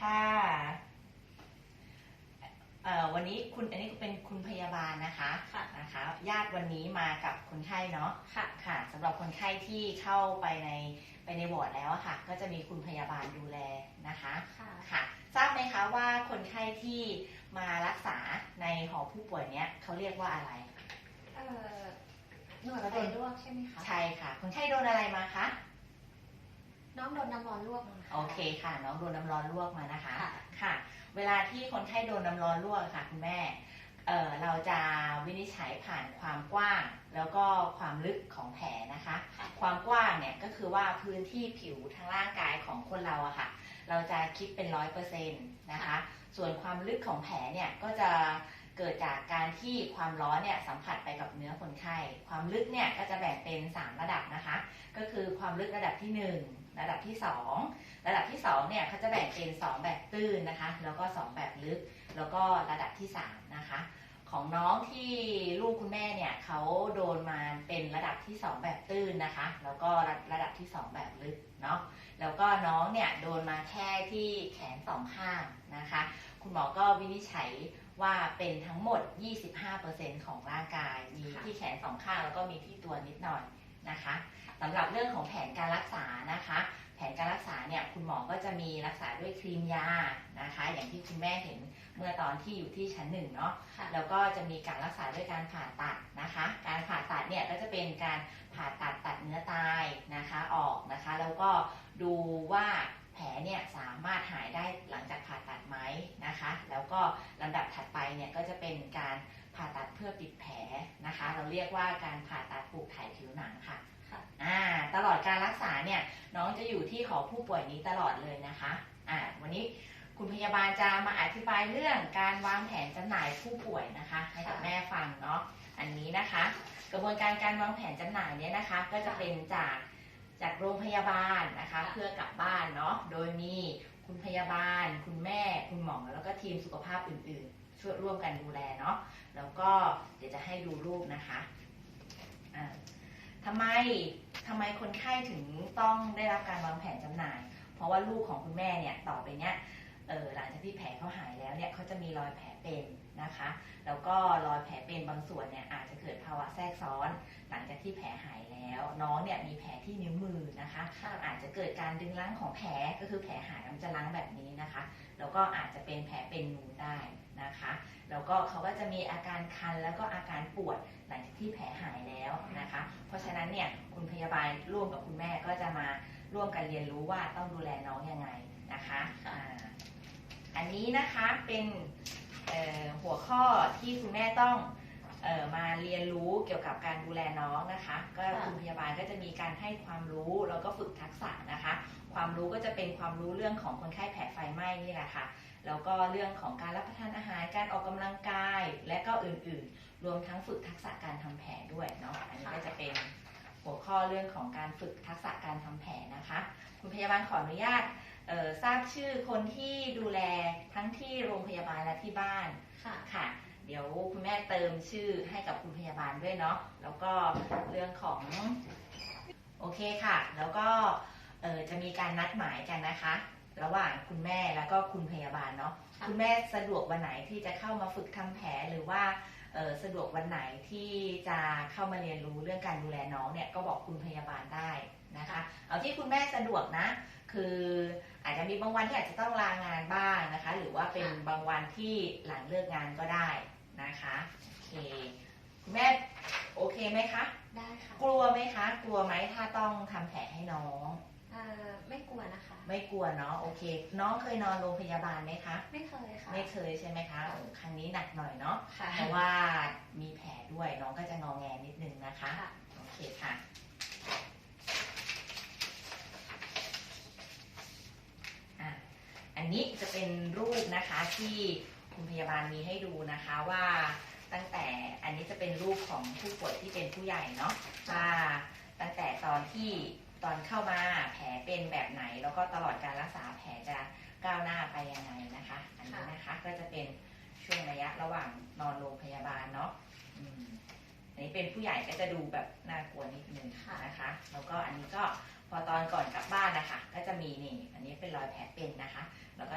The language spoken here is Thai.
ค่ะเอ่อวันนี้คุณอันนี้เป็นคุณพยาบาลนะคะค่ะนะคะญาติวันนี้มากับคนไข้เนาะค่ะค่ะสำหรับคนไข้ที่เข้าไปในไปในวอร์ดแล้วอะค่ะ ก็จะมีคุณพยาบาลดูแลนะคะค่ะค่ะทราบไหมคะว่าคนไข้ที่มารักษาในหอผู้ป่วยเนี้ยเขาเรียกว่าอะไรเอ่อหน่วยไฟลวกใช่ไหมคะใช่ค่ะ คนไข้โดนอะไรมาคะ น้องโดนน้ำร้อนลวกมาะ โอเคค่ะ น้องโดนน้ำร้อนลวกมานะคะค่ะ ค่ะ เวลาที่คนไข้โดนน้ำร้อนลวกค่ะคุณแม่เอ่อเราจะวินิจฉัยผ่านความกว้าง แล้วก็ความลึกของแผลนะคะ ค่ะ ความกว้างเนี่ยก็คือว่าพื้นที่ผิวทางร่างกายของคนเราอะค่ะ เราจะคิดเป็นร้อยเปอร์เซ็นต์นะคะ ส่วนความลึกของแผลเนี่ยก็จะเกิดจากการที่ความร้อนเนี่ยสัมผัสไปกับเนื้อคนไข้ ความลึกเนี่ยก็จะแบ่งเป็น 3 ระดับนะคะ ก็คือความลึกระดับที่ 1 ระดับที่ 2 ระดับที่2เนี่ยเขาจะแบ่งเป็น 2 แบบตื้นนะคะ แล้วก็ 2 แบบลึก แล้วก็ระดับที่ 3 นะคะ ของน้องที่ลูกคุณแม่เนี่ยเขาโดนมาเป็นระดับที่ 2 แบบตื้นนะคะ แล้วก็ระดับที่ 2 แบบลึกเนาะ แล้วก็น้องเนี่ยโดนมาแค่ที่แขนสองข้างนะคะ คุณหมอก็วินิจฉัยว่าเป็นทั้งหมด 25%ของร่างกาย มีที่แขนสองข้างแล้วก็มีที่ตัวนิดหน่อย นะคะสำหรับเรื่องของแผนการรักษานะคะ แผนการรักษาเนี่ยคุณหมอก็จะมีรักษาด้วยครีมยานะคะ อย่างที่คุณแม่เห็นเมื่อตอนที่อยู่ที่ชั้นหนึ่งเนาะค่ะ แล้วก็จะมีการรักษาด้วยการผ่าตัดนะคะ การผ่าตัดเนี่ยก็จะเป็นการผ่าตัดตัดเนื้อตายนะคะออกนะคะ แล้วก็ดูว่าแผลเนี่ยสามารถหายได้หลังจากผ่าตัดไหมนะคะ แล้วก็ลำดับถัดไปเนี่ยก็จะเป็นการ ผ่าตัดเพื่อปิดแผลนะคะ เราเรียกว่าการผ่าตัดปลูกถ่ายผิวหนังค่ะค่ะอ่าตลอดการรักษาเนี่ยน้องจะอยู่ที่หอผู้ป่วยนี้ตลอดเลยนะคะอ่าวันนี้คุณพยาบาลจะมาอธิบายเรื่องการวางแผนจำหน่ายผู้ป่วยนะคะให้กับแม่ฟังเนาะอันนี้นะคะ กระบวนการการวางแผนจำหน่ายเนี่ยนะคะ ก็จะเป็นจากจากโรงพยาบาลนะคะค่ะเพื่อกลับบ้านเนาะโดยมีคุณพยาบาล คุณแม่ คุณหมอแล้วก็ทีมสุขภาพอื่นๆ ช่วยร่วมกันดูแลเนาะแล้วก็เดี๋ยวจะให้ดูรูปนะคะะทำไมทำไมคนไข้ถึงต้องได้รับการวางแผนจำหน่าย เพราะว่าลูกของคุณแม่เนี่ยต่อไปเนี้ย เออหลังจากที่แผลเขาหายแล้วเนี่ยเขาจะมีรอยแผลเป็นนะคะ แล้วก็รอยแผลเป็นบางส่วนเนี่ยอาจจะเกิดภาวะแทรกซ้อน หลังจากที่แผลหายแล้ว น้องเนี่ยมีแผลที่นิ้วมือนะคะค่ะอาจจะเกิดการดึงล้างของแผลก็คือแผลหายมันจะล้างแบบนี้นะคะ แล้วก็อาจจะเป็นแผลเป็นนูนได้นะคะ แล้วก็เขาก็จะมีอาการคันแล้วก็อาการปวดหลังจากที่แผลหายแล้วนะคะ เพราะฉะนั้นเนี่ยคุณพยาบาลร่วมกับคุณแม่ก็จะมาร่วมกันเรียนรู้ว่าต้องดูแลน้องยังไงนะคะค่ะ อันนี้นะคะเป็นหัวข้อที่คุณแม่ต้องออมาเรียนรู้เกี่ยวกับการดูแลน้องนะคะ ก็คุณพยาบาลก็จะมีการให้ความรู้แล้วก็ฝึกทักษะนะคะ ความรู้ก็จะเป็นความรู้เรื่องของคนไข้แผลไฟไหม้นี่แหละค่ะแล้วก็เรื่องของการรับประทานอาหารการออกกำลังกาย และก็อื่นๆ รวมทั้งฝึกทักษะการทำแผลด้วยเนาะอันนี้ก็จะเป็นหัวข้อเรื่องของการฝึกทักษะการทำแผลนะคะ คุณพยาบาลขออนุญาต ทราบชื่อคนที่ดูแลทั้งที่โรงพยาบาลและที่บ้านค่ะค่ะ เดี๋ยวคุณแม่เติมชื่อให้กับคุณพยาบาลด้วยเนาะแล้วก็เรื่องของโอเคค่ะ แล้วก็เอ่อจะมีการนัดหมายกันนะคะ ระหว่างคุณแม่แล้วก็คุณพยาบาลเนาะค่ะคุณแม่สะดวกวันไหนที่จะเข้ามาฝึกทำแผลหรือว่าเอ่อสะดวกวันไหนที่จะเข้ามาเรียนรู้เรื่องการดูแลน้องเนี่ยก็บอกคุณพยาบาลได้นะคะ เอาที่คุณแม่สะดวกนะ คืออาจจะมีบางวันที่อาจจะต้องลางานบ้างนะคะ หรือว่าเป็นบางวันที่หลังเลิกงานก็ได้นะคะโอเคคุณแม่โอเคไหมคะ ได้ค่ะกลัวไหมคะ กลัวไหมถ้าต้องทำแผลให้น้องเอ่อไม่กลัวนะคะ ไม่กลัวเนาะโอเค น้องเคยนอนโรงพยาบาลไหมคะ ไม่เคยค่ะไม่เคยใช่ไหมคะโอ้ครั้งนี้หนักหน่อยเนาะค่ะเพราะว่ามีแผลด้วยน้องก็จะงอแงนิดนึงนะคะค่ะโอเคค่ะ อะ อันนี้จะเป็นรูปนะคะ ที่คุณพยาบาลมีให้ดูนะคะว่าตั้งแต่อันนี้จะเป็นรูปของผู้ป่วยที่เป็นผู้ใหญ่เนาะว่าตั้งแต่ตอนที่ตอนเข้ามาแผลเป็นแบบไหน แล้วก็ตลอดการรักษาแผลจะก้าวหน้าไปยังไงนะคะ อันนี้นะคะก็จะเป็นช่วงระยะระหว่างนอนโรงพยาบาลเนาะอันนี้เป็นผู้ใหญ่ก็จะดูแบบน่ากลัวนิดนึงนะคะ แล้วก็อันนี้ก็พอตอนก่อนกลับบ้านนะคะ ก็จะมีนี่ อันนี้เป็นรอยแผลเป็นนะคะ แล้วก็